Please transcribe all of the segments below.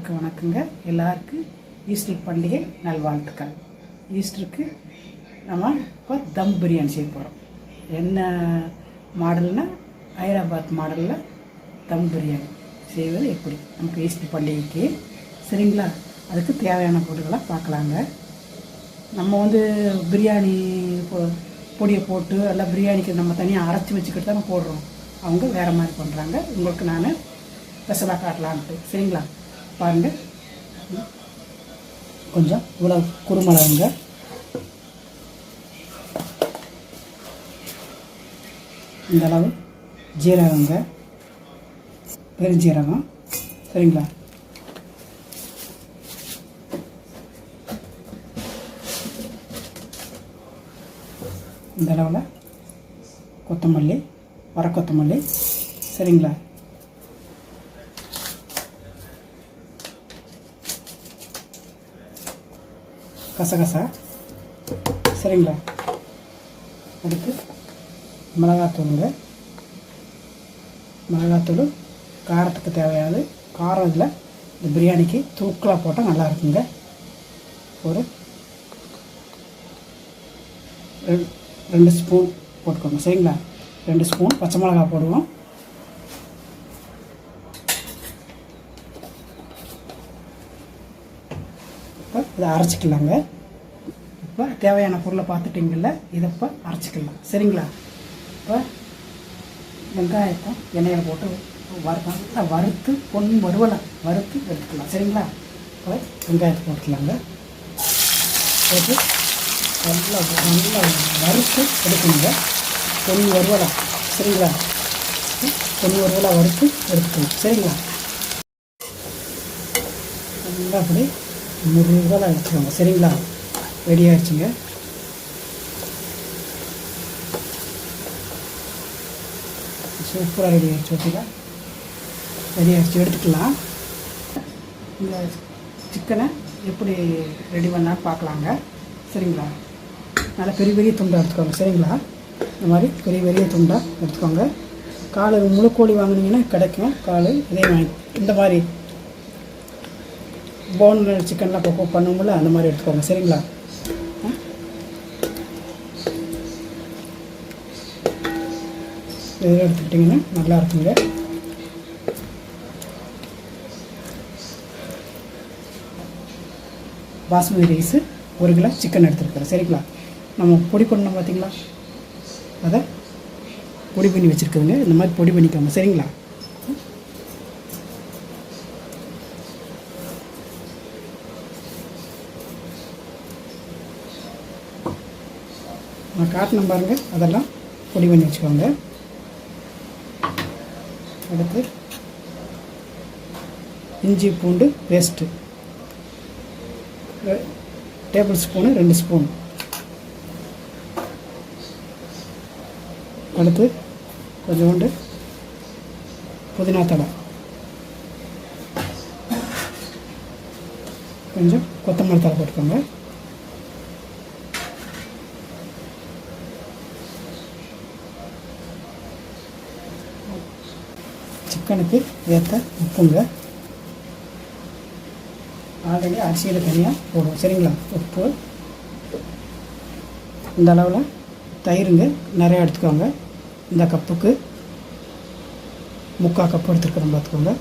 எல்லாருக்கும் வணக்கங்க. எல்லாருக்கும் ஈஸ்டர் பண்டிகை நல்வாழ்த்துக்கள். ஈஸ்டருக்கு நம்ம இப்போ தம் பிரியாணி செய்ய போகிறோம் என்ன மாடல்னால் ஹைதராபாத் மாடலில் தம் பிரியாணி செய்வது எப்படி? நமக்கு ஈஸ்டர் பண்டிகைக்கு சரிங்களா? அதுக்கு தேவையான பொருட்களை பார்க்கலாங்க. நம்ம வந்து பிரியாணி பொடியை போட்டு எல்லாம் பிரியாணிக்கு நம்ம தனியாக அரைச்சி வச்சுக்கிட்டு தானே போடுறோம். அவங்க வேறு மாதிரி பண்ணுறாங்க உங்களுக்கு நான் ஸ்பெஷலாக காட்டலான்ட்டு சரிங்களா? பாருங்கள் கொஞ்சம் இவ்வளோ குருமிளகுங்க இந்த அளவு ஜீரகங்க பெருஞ்சீரகம். சரிங்களா? இந்த அளவில் கொத்தமல்லி வர கொத்தமல்லி. சரிங்களா? கசகசா சரிங்களா? அடுத்து மிளகாத்தூளுங்க. மிளகாத்தூள் காரத்துக்கு தேவையானது. காரம் இதில் இந்த பிரியாணிக்கு தூக்கலாக போட்டால் நல்லா இருக்குங்க ஒரு ரெண்டு ஸ்பூன் போட்டுக்கோங்க. சரிங்களா? ரெண்டு ஸ்பூன் பச்சை மிளகா போடுவோம். இப்போ இதை அரைச்சிக்கலாங்க. இப்போ தேவையான பொருளை பார்த்துட்டிங்கல்ல இதை இப்போ அரைச்சிக்கலாம். சரிங்களா? இப்போ வெங்காயத்தை எண்ணெயில் போட்டு வறு வறுத்து பொன் வறுவலை வறுத்து எடுத்துக்கலாம். சரிங்களா? இப்போ வெங்காயத்தை போட்டுக்கலாங்க. போட்டு நல்லா நல்லா வறுத்து எடுக்கணுங்க. பொன் வறுவலை. சரிங்களா? பொன் வறுவலை வறுத்து எடுத்துக்கணும் சரிங்களா? நல்லா அப்படி முருகலாக எடுத்துக்கோங்க. சரிங்களா? ரெடி ஆயிடுச்சுங்க சூப்பராக ரெடி ஆகிடுச்சு ஓகேங்களா ரெடி ஆகிடுச்சு எடுத்துக்கலாம். இந்த சிக்கனை எப்படி ரெடி பண்ணால் பார்க்கலாங்க. சரிங்களா? நல்லா பெரிய பெரிய துண்டாக எடுத்துக்கோங்க சரிங்களா? இந்த மாதிரி பெரிய பெரிய துண்டாக எடுத்துக்கோங்க. காலை முழு கோழி வாங்குனீங்கன்னா கிடைக்கும். காலை இதே வாங்கி இந்த மாதிரி போன் சிக்கன்லாம் பக்கம் பண்ணுவோம்ல அந்த மாதிரி எடுத்துக்கோங்க சரிங்களா? இதில் எடுத்துக்கிட்டிங்கன்னா நல்லா இருக்குங்க. பாஸ்மதி ரைஸு ஒரு கிலோ சிக்கன் எடுத்துருக்குறேன். சரிங்களா? நம்ம பொடி பண்ணோம் பார்த்தீங்களா? அதை பொடி பண்ணி வச்சுருக்குதுங்க. இந்த மாதிரி பொடி பண்ணிக்கோங்க சரிங்களா? நான் காட்டினேன் பாருங்கள் அதெல்லாம் பொடி பண்ணி வச்சுக்கோங்க. அடுத்து இஞ்சி பூண்டு பேஸ்ட்டு டேபிள் ஸ்பூனு ரெண்டு ஸ்பூன் அடுத்து கொஞ்சோண்டு புதினா தழை. கொஞ்சம் கொத்தமல்லி தழை போட்டுக்கோங்க. சிக்கனுக்கு ஏற்ற உப்புங்க. ஆல்ரெடி அரிசியில் தனியாக போடுவோம். சரிங்களா? உப்பு. இந்த அளவில் தயிருங்க. நிறையா எடுத்துக்கோங்க. இந்த கப்புக்கு முக்கால் கப்பு எடுத்துருக்குறோம் பார்த்துக்கோங்க.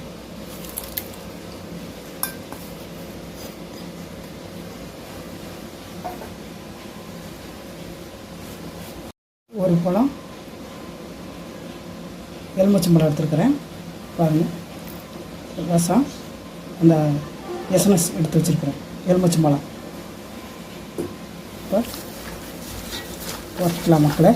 ஒரு பழம் எலுமிச்சம்பழம் எடுத்துருக்குறேன். பாருங்கள் ரசம் அந்த எஸ்என்எஸ் எடுத்து வச்சுருக்கிறேன். எலுமிச்சம்பழம். இப்போ போட்டுக்கலாம் மக்களை?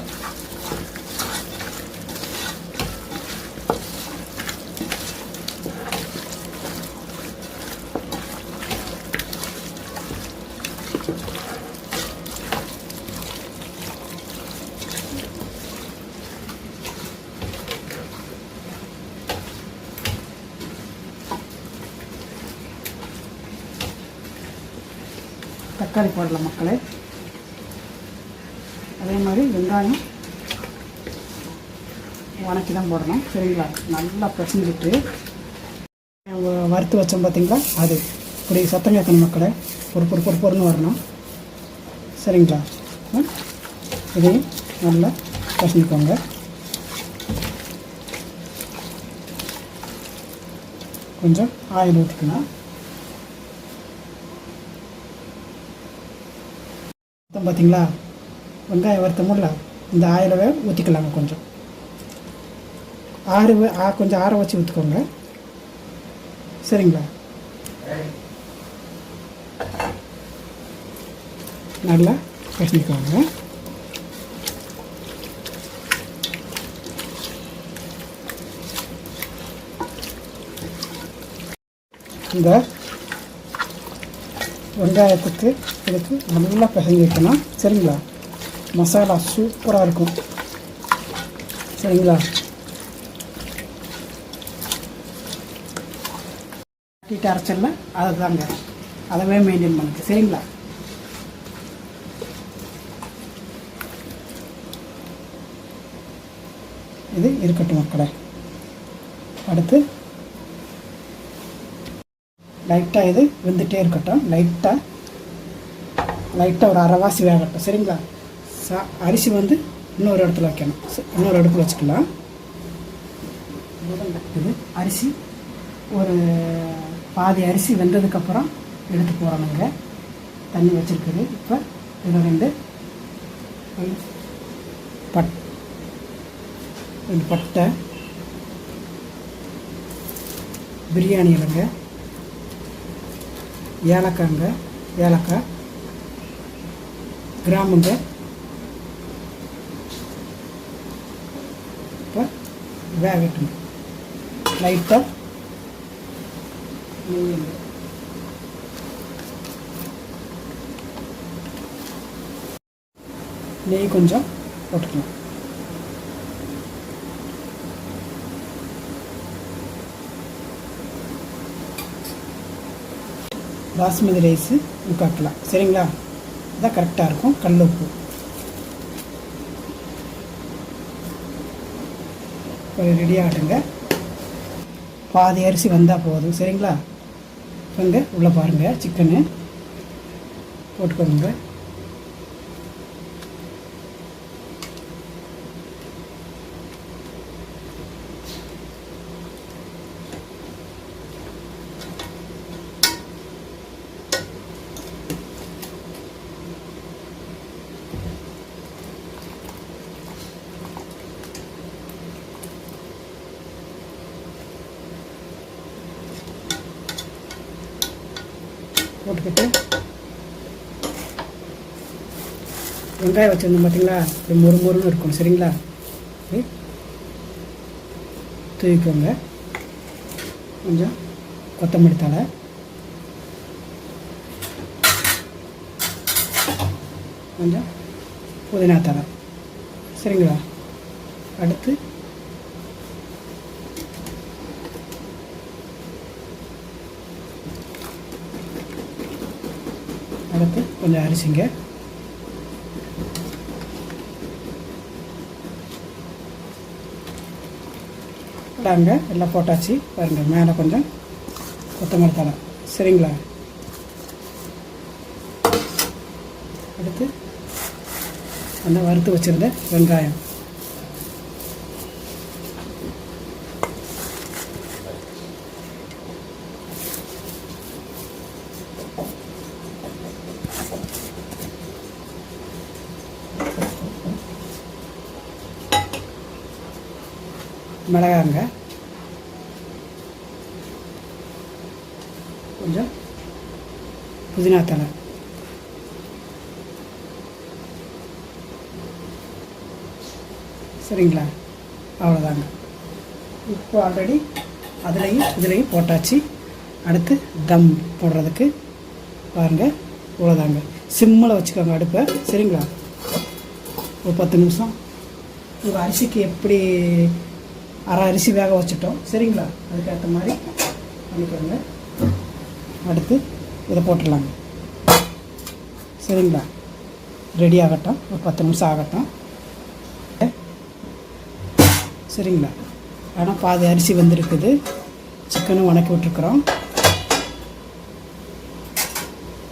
தக்காளி போடலாம் மக்களே. அதே மாதிரி வெங்காயம் வணக்கி தான் போடணும். சரிங்களா? நல்லா பிசைஞ்சிட்டு வறுத்து வச்சோம் பார்த்தீங்களா அது. இப்படி சத்தம் கேட்கணும் மக்களை. பொறு பொறு பொறு பொறுன்னு வரணும். சரிங்களா? இதையும் நல்லா பசங்கிக்கோங்க கொஞ்சம் ஆயில் ஊற்றிக்கணும் பார்த்தீங்களா? வெங்காயம் வறுத்தமுல்ல இந்த ஆயிலவே ஊற்றிக்கலாங்க கொஞ்சம். ஆறு ஆ கொஞ்சம் ஆற வச்சு ஊற்றுக்கோங்க சரிங்களா? நல்லா பசங்கிக்கோங்க இந்த வெங்காயத்துக்கு இதுக்கு நல்லா பிசைஞ்சு வைக்கணும். சரிங்களா? மசாலா சூப்பராக இருக்கும். சரிங்களா? கட்டிட்டு அரைச்சல்ல அதை தாங்க அதவே மெயின்டைன் பண்ணுங்க. சரிங்களா? இது இருக்கட்டும் மக்களை. அடுத்து லைட்டாக இது வெந்துகிட்டே இருக்கட்டும். லைட்டாக லைட்டாக ஒரு அரைவாசி வேகட்டும் சரிங்களா? சா அரிசி வந்து இன்னொரு இடத்துல வைக்கணும். இன்னொரு அடுப்பில் வச்சுக்கலாம். இது அரிசி. ஒரு பாதி அரிசி வெந்ததுக்கப்புறம் எடுத்து போகிறோமுங்க தண்ணி வச்சுருக்குது. இப்போ இதில் ரெண்டு பட் ரெண்டு பட்டை பிரியாணி இலைங்க ஏலக்காங்க ஏலக்காய். கிராமுங்க. இப்போ வேகட்டும். லைட்டாக நெய்யுங்க. நெய் கொஞ்சம் போட்டுக்கலாம். பாஸ்மதி ரைஸு முக்காக்கலாம் சரிங்களா? இதான் கரெக்டாக இருக்கும். கல் உப்பு கொஞ்சம் ரெடி ஆகட்டுங்க. பாதி அரிசி வந்தால் போதும். சரிங்களா? வந்து உள்ளே பாருங்கள் சிக்கனு போட்டுக்கோங்க. போட்டுக்கிட்டு வெங்காயம் வச்சுருந்தோம் பார்த்தீங்களா? இப்படி மொறு மொறுன்னு இருக்கும் சரிங்களா? தூவிக்கோங்க. கொஞ்சம் கொத்தமல்லி தழை. கொஞ்சம் புதினா தழை. சரிங்களா? அடுத்து அடுத்து கொஞ்சம் அரிசிங்க. இதாங்க எல்லாம் போட்டாச்சு. பாருங்கள் மேலே கொஞ்சம் கொத்தமல்லி தலை சரிங்களா? அடுத்து அந்த வறுத்து வச்சுருந்த வெங்காயம். மிளகாங்க. கொஞ்சம் புதினா தலை சரிங்களா? அவ்வளோதாங்க உப்பு ஆல்ரெடி அதுலேயும் இதுலேயும் போட்டாச்சு. அடுத்து தம் போடுறதுக்கு பாருங்கள் இவ்வளோதாங்க சிம்மில் வச்சுக்கோங்க அடுப்பை. சரிங்களா? ஒரு பத்து நிமிஷம். உங்கள் அரிசிக்கு எப்படி அரை அரிசி வேக வச்சுட்டோம். சரிங்களா? அதுக்கேற்ற மாதிரி பண்ணிக்கோங்க. அடுத்து இதை போட்டுடலாங்க. சரிங்களா? ரெடி ஆகட்டும். ஒரு பத்து நிமிஷம் ஆகட்டும். சரிங்களா? ஆனால் பாதி அரிசி வந்திருக்குது. சிக்கனும் வணக்கி விட்ருக்குறோம்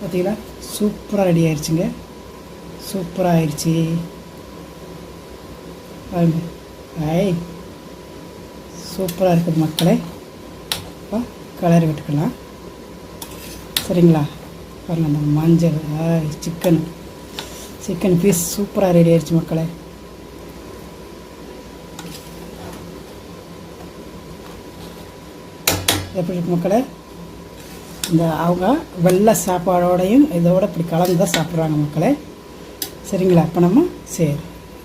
பார்த்தீங்களா சூப்பராக ரெடி ஆயிடுச்சுங்க சூப்பராக ஆயிடுச்சு பாருங்க. ஐ சூப்பராக இருக்குது மக்களே. இப்போ கலரி விட்டுக்கலாம். சரிங்களா? பாருங்க அந்த மஞ்சள் ஆய் சிக்கன் சிக்கன் பீஸ் சூப்பராக ரெடி ஆயிடுச்சு மக்களே. எப்படி இருக்கு மக்களே? இந்த அவங்க வெள்ளை சாப்பாடோடையும் இதோட இப்படி கலந்து தான் சாப்பிட்றாங்க மக்களே. சரிங்களா? இப்போ நம்ம சரி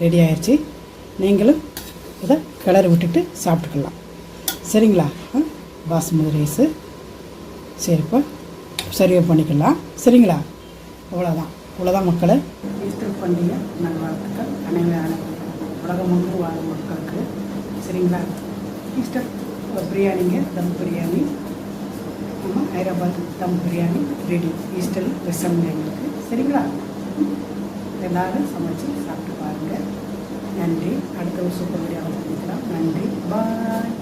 ரெடி ஆயிடுச்சு நீங்களும் இதை கிளறி விட்டுட்டு சாப்பிட்டுக்கலாம். சரிங்களா? ஆ, பாசுமதி ரைஸு. சரிப்பா சரியாக பண்ணிக்கலாம். சரிங்களா? அவ்வளோதான் அவ்வளோதான் மக்களை. ஈஸ்டர் பண்டிகை நல்வாழ்த்துக்கள் அனைவரும் உலகம் முழு வாழும் மக்களுக்கு. சரிங்களா? ஈஸ்டர் பிரியாணிங்க தம் பிரியாணி. நம்ம ஹைதராபாத் தம் பிரியாணி ரெடி. ஈஸ்டர் விஷம் எங்களுக்கு. சரிங்களா? எல்லோரும் சமைச்சு சாப்பிட்டு பாருங்கள் நன்றி. அடுத்த ஒரு சூப்பர் வீடியோவில் சந்திக்கலாம். நன்றி. பாய்